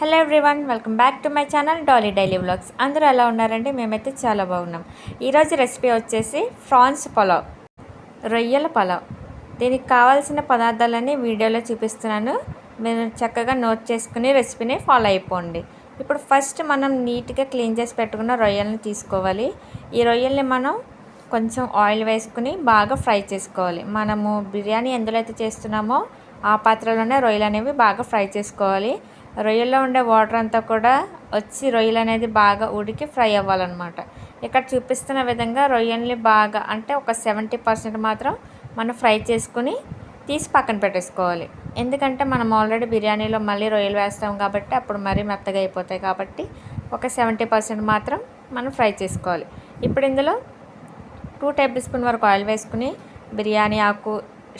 Hello everyone welcome back to my channel Dolly daily vlogs అందరూ ఎలా ఉన్నారంటే మేమైతే చాలా బాగున్నాం. ఈరోజు రెసిపీ వచ్చేసి ఫ్రాన్స్ పలావ్ రొయ్యల పలావ్. దీనికి కావాల్సిన పదార్థాలన్నీ వీడియోలో చూపిస్తున్నాను. మీరు చక్కగా నోట్ చేసుకుని రెసిపీని ఫాలో అయిపోండి. ఇప్పుడు ఫస్ట్ మనం నీట్గా క్లీన్ చేసి పెట్టుకున్న రొయ్యలను తీసుకోవాలి. ఈ రొయ్యల్ని మనం కొంచెం ఆయిల్ వేసుకుని బాగా ఫ్రై చేసుకోవాలి. మనము బిర్యానీ ఎందులో అయితే చేస్తున్నామో ఆ పాత్రలోనే రొయ్యలు అనేవి బాగా ఫ్రై చేసుకోవాలి. రొయ్యల్లో ఉండే వాటర్ అంతా కూడా వచ్చి రొయ్యలు అనేది బాగా ఉడికి ఫ్రై అవ్వాలన్నమాట. ఇక్కడ చూపిస్తున్న విధంగా రొయ్యల్ని బాగా అంటే ఒక సెవెంటీ పర్సెంట్ మాత్రం మనం ఫ్రై చేసుకుని తీసి పక్కన పెట్టేసుకోవాలి. ఎందుకంటే మనం ఆల్రెడీ బిర్యానీలో మళ్ళీ రొయ్యలు వేస్తాం కాబట్టి అప్పుడు మరీ మెత్తగా అయిపోతాయి కాబట్టి ఒక సెవెంటీ పర్సెంట్ మాత్రం మనం ఫ్రై చేసుకోవాలి. ఇప్పుడు ఇందులో టూ టేబుల్ స్పూన్ వరకు ఆయిల్ వేసుకుని బిర్యానీ ఆకు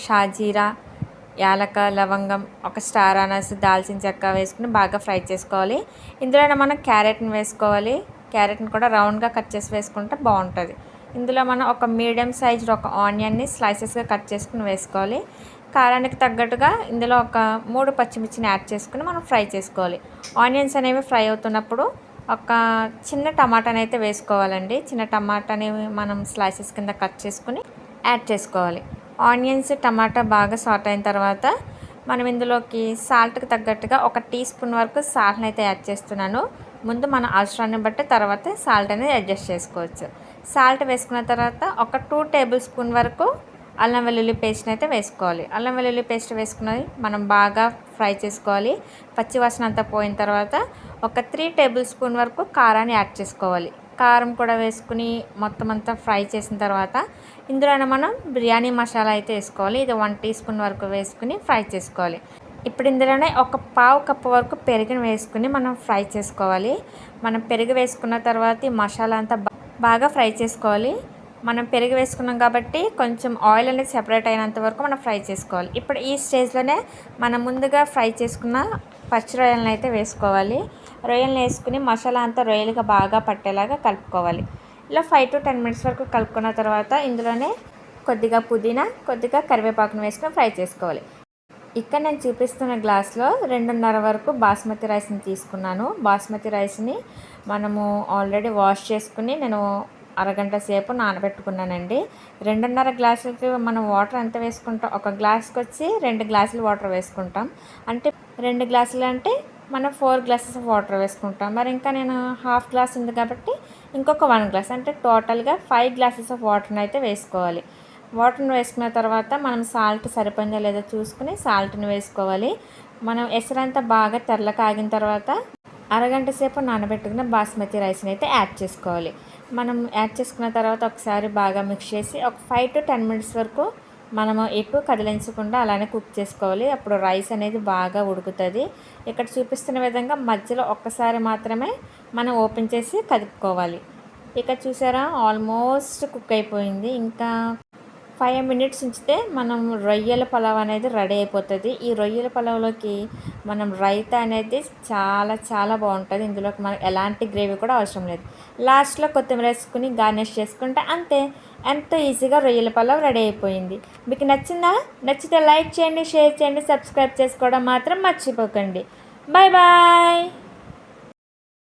షాజీరా యాలక లవంగం ఒక స్టార్ అనస్ దాల్చిన చెక్క వేసుకుని బాగా ఫ్రై చేసుకోవాలి. ఇందులో మనం క్యారెట్ని వేసుకోవాలి. క్యారెట్ని కూడా రౌండ్గా కట్ చేసి వేసుకుంటే బాగుంటుంది. ఇందులో మనం ఒక మీడియం సైజ్ ఒక ఆనియన్ని స్లైసెస్గా కట్ చేసుకుని వేసుకోవాలి. కారానికి తగ్గట్టుగా ఇందులో ఒక మూడు పచ్చిమిర్చిని యాడ్ చేసుకుని మనం ఫ్రై చేసుకోవాలి. ఆనియన్స్ అనేవి ఫ్రై అవుతున్నప్పుడు ఒక చిన్న టమాటాని అయితే వేసుకోవాలండి. చిన్న టమాటాని మనం స్లైసెస్ కింద కట్ చేసుకుని యాడ్ చేసుకోవాలి. ఆనియన్స్ టమాటా బాగా సాట్ అయిన తర్వాత మనం ఇందులోకి సాల్ట్కి తగ్గట్టుగా ఒక టీ స్పూన్ వరకు సాల్ట్ని అయితే యాడ్ చేస్తున్నాను. ముందు మన అవసరాన్ని బట్టి తర్వాత సాల్ట్ అనేది అడ్జస్ట్ చేసుకోవచ్చు. సాల్ట్ వేసుకున్న తర్వాత ఒక టూ టేబుల్ స్పూన్ వరకు అల్లం వెల్లుల్లి పేస్ట్ని అయితే వేసుకోవాలి. అల్లం వెల్లుల్లి పేస్ట్ వేసుకున్నది మనం బాగా ఫ్రై చేసుకోవాలి. పచ్చివాసన అంతా పోయిన తర్వాత ఒక త్రీ టేబుల్ స్పూన్ వరకు కారాన్ని యాడ్ చేసుకోవాలి. కారం కూడా వేసుకుని మొత్తం అంతా ఫ్రై చేసిన తర్వాత ఇందులోనే మనం బిర్యానీ మసాలా అయితే వేసుకోవాలి. ఇది వన్ టీ స్పూన్ వరకు వేసుకుని ఫ్రై చేసుకోవాలి. ఇప్పుడు ఇందులోనే ఒక పావు కప్పు వరకు పెరుగుని వేసుకుని మనం ఫ్రై చేసుకోవాలి. మనం పెరుగు వేసుకున్న తర్వాత ఈ మసాలా అంతా బాగా ఫ్రై చేసుకోవాలి. మనం పెరుగు వేసుకున్నాం కాబట్టి కొంచెం ఆయిల్ అనేది సెపరేట్ అయినంత వరకు మనం ఫ్రై చేసుకోవాలి. ఇప్పుడు ఈ స్టేజ్లోనే మనం ముందుగా ఫ్రై చేసుకున్న పచ్చిరొయ్యలను అయితే వేసుకోవాలి. రొయ్యలను వేసుకుని మసాలా అంతా రొయ్యలుగా బాగా పట్టేలాగా కలుపుకోవాలి. ఇలా ఫైవ్ టు టెన్ మినిట్స్ వరకు కలుపుకున్న తర్వాత ఇందులోనే కొద్దిగా పుదీనా కొద్దిగా కరివేపాకును వేసుకుని ఫ్రై చేసుకోవాలి. ఇక్కడ నేను చూపిస్తున్న గ్లాస్లో రెండున్నర వరకు బాస్మతి రైస్ని తీసుకున్నాను. బాస్మతి రైస్ని మనము ఆల్రెడీ వాష్ చేసుకుని నేను అరగంట సేపు నానబెట్టుకున్నానండి. రెండున్నర గ్లాసులకి మనం వాటర్ ఎంత వేసుకుంటాం? ఒక గ్లాస్కి వచ్చి రెండు గ్లాసులు వాటర్ వేసుకుంటాం. అంటే రెండు గ్లాసులు అంటే మనం ఫోర్ గ్లాసెస్ ఆఫ్ వాటర్ వేసుకుంటాం. మరి ఇంకా నేను హాఫ్ గ్లాస్ ఉంది కాబట్టి ఇంకొక వన్ గ్లాస్ అంటే టోటల్గా ఫైవ్ గ్లాసెస్ ఆఫ్ వాటర్ని అయితే వేసుకోవాలి. వాటర్ని వేసుకున్న తర్వాత మనం సాల్ట్ సరిపోయిందో లేదో చూసుకుని సాల్ట్ని వేసుకోవాలి. మనం ఎసరంతా బాగా తెల్ల కాగిన తర్వాత అరగంట సేపు నానబెట్టుకున్న బాస్మతి రైస్ని అయితే యాడ్ చేసుకోవాలి. మనం యాడ్ చేసుకున్న తర్వాత ఒకసారి బాగా మిక్స్ చేసి ఒక ఫైవ్ టు టెన్ మినిట్స్ వరకు మనము ఎక్కువ కదిలించకుండా అలానే కుక్ చేసుకోవాలి. అప్పుడు రైస్ అనేది బాగా ఉడుకుతుంది. ఇక్కడ చూపిస్తున్న విధంగా మధ్యలో ఒక్కసారి మాత్రమే మనం ఓపెన్ చేసి కదుపుకోవాలి. ఇక్కడ చూసారా? ఆల్మోస్ట్ కుక్ అయిపోయింది. ఇంకా ఫైవ్ మినిట్స్ ఉంచితే మనం రొయ్యల పలావ్ అనేది రెడీ అయిపోతుంది. ఈ రొయ్యల పలావ్లోకి మనం రైతా అనేది చాలా చాలా బాగుంటుంది. ఇందులోకి మనం ఎలాంటి గ్రేవీ కూడా అవసరం లేదు. లాస్ట్లో కొత్తిమీర వేసుకుని గార్నిష్ చేసుకుంటే అంతే. ఎంతో ఈజీగా రొయ్యల పలావ్ రెడీ అయిపోయింది. మీకు నచ్చిందా? నచ్చితే లైక్ చేయండి షేర్ చేయండి సబ్స్క్రైబ్ చేసుకోవడం మాత్రం మర్చిపోకండి. Bye bye!